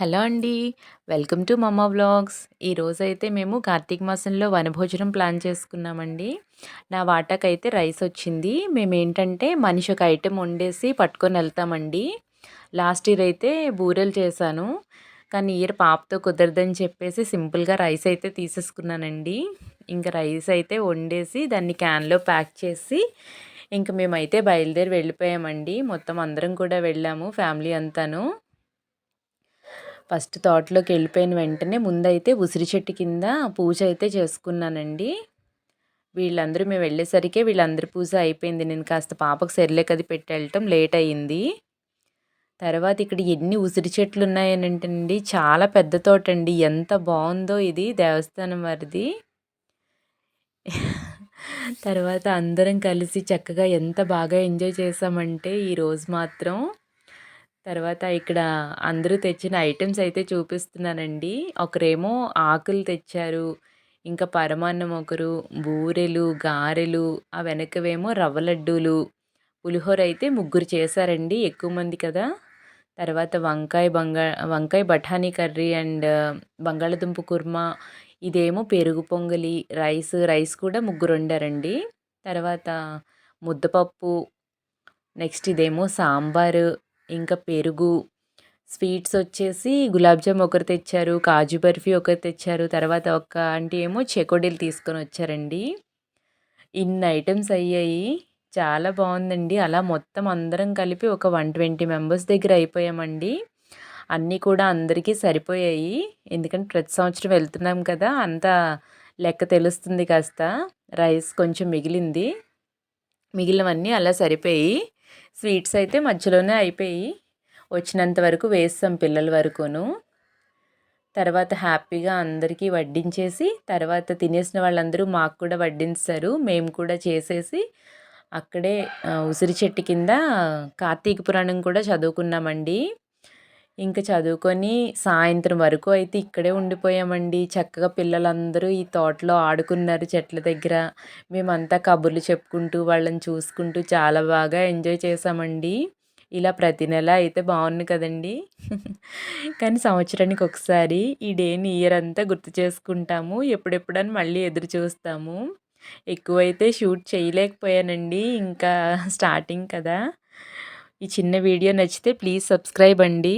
Hello అండి. Welcome to mamma vlogs. ఈరోజైతే మేము కార్తీక మాసంలో వనభోజనం ప్లాన్ చేసుకున్నామండి. నా వాటాకైతే రైస్ వచ్చింది. మేము ఏంటంటే మనిషి ఒక ఐటెం వండేసి పట్టుకొని వెళ్తామండి. లాస్ట్ ఇయర్ అయితే బూరెలు చేశాను. కానీ ఇయర్ పాపతో కుదరదని చెప్పేసి సింపుల్గా రైస్ అయితే తీసేసుకున్నానండి. ఇంకా రైస్ అయితే వండేసి దాన్ని క్యాన్లో ప్యాక్ చేసి ఇంక మేమైతే బయలుదేరి వెళ్ళిపోయామండి. మొత్తం అందరం కూడా వెళ్ళాము ఫ్యామిలీ అంతాను. ఫస్ట్ తోటలోకి వెళ్ళిపోయిన వెంటనే ముందైతే ఉసిరి చెట్టు కింద పూజ అయితే చేసుకున్నానండి. వీళ్ళందరూ మేము వెళ్ళేసరికి వీళ్ళందరి పూజ అయిపోయింది. నేను కాస్త పాపకు సెర్లేక్ అది పెట్టి వెళ్ళటం లేట్ అయ్యింది తర్వాత ఇక్కడ ఎన్ని ఉసిరి చెట్లు ఉన్నాయనంటండి చాలా పెద్ద తోట అండి ఎంత బాగుందో ఇది దేవస్థానం వారిది. తర్వాత అందరం కలిసి చక్కగా ఎంత బాగా ఎంజాయ్ చేసామంటే ఈరోజు మాత్రం తర్వాత ఇక్కడ అందరూ తెచ్చిన ఐటమ్స్ అయితే చూపిస్తున్నానండి. ఒకరేమో ఆకులు తెచ్చారు ఇంకా పరమాన్నం ఒకరు బూరెలు గారెలు ఆ వెనకవేమో రవ్వ లడ్డూలు పులిహోర అయితే ముగ్గురు చేశారండి ఎక్కువ మంది కదా. తర్వాత వంకాయ బంగా వంకాయ బఠానీ కర్రీ అండ్ బంగాళదుంప కుర్మా ఇదేమో పెరుగు పొంగలి రైస్ రైస్ కూడా ముగ్గురు వండారండి. తర్వాత ముద్దపప్పు నెక్స్ట్ ఇదేమో సాంబారు ఇంకా పెరుగు స్వీట్స్ వచ్చేసి గులాబ్జామ్ ఒకరు తెచ్చారు కాజు బర్ఫీ ఒకరు తెచ్చారు తర్వాత ఒక ఆంటీ ఏమో చెకోడీలు తీసుకొని వచ్చారండి. ఇన్ని ఐటమ్స్ అయ్యాయి. చాలా బాగుందండి. అలా మొత్తం అందరం కలిపి ఒక వన్ ట్వంటీ మెంబర్స్ దగ్గర అయిపోయామండి. అన్నీ కూడా అందరికీ సరిపోయాయి. ఎందుకంటే ప్రతి సంవత్సరం వెళ్తున్నాం కదా అంత లెక్క తెలుస్తుంది కాస్త. రైస్ కొంచెం మిగిలింది. మిగిలినవన్నీ అలా సరిపోయి స్వీట్స్ అయితే మధ్యలోనే అయిపోయి వచ్చినంత వరకు వేస్తాం పిల్లల వరకును. తర్వాత హ్యాపీగా అందరికీ వడ్డించేసి తర్వాత తినేసిన వాళ్ళందరూ మాకు కూడా వడ్డించారు మేము కూడా చేసేసి అక్కడే ఉసిరి చెట్టు కింద కార్తీక పురాణం కూడా చదువుకున్నామండి. ఇంకా చదువుకొని సాయంత్రం వరకు అయితే ఇక్కడే ఉండిపోయామండి. చక్కగా పిల్లలందరూ ఈ తోటలో ఆడుకున్నారు చెట్ల దగ్గర. మేమంతా కబుర్లు చెప్పుకుంటూ వాళ్ళని చూసుకుంటూ చాలా బాగా ఎంజాయ్ చేసామండి ఇలా ప్రతి నెల అయితే బాగుంది కదండి. కానీ సంవత్సరానికి ఒకసారి ఈ డేని ఇయర్ అంతా గుర్తు చేసుకుంటాము. ఎప్పుడెప్పుడని మళ్ళీ ఎదురు చూస్తాము. ఎక్కువైతే షూట్ చేయలేకపోయానండి. ఇంకా స్టార్టింగ్ కదా. ఈ చిన్న వీడియో నచ్చితే ప్లీజ్ సబ్స్క్రైబ్ అండి.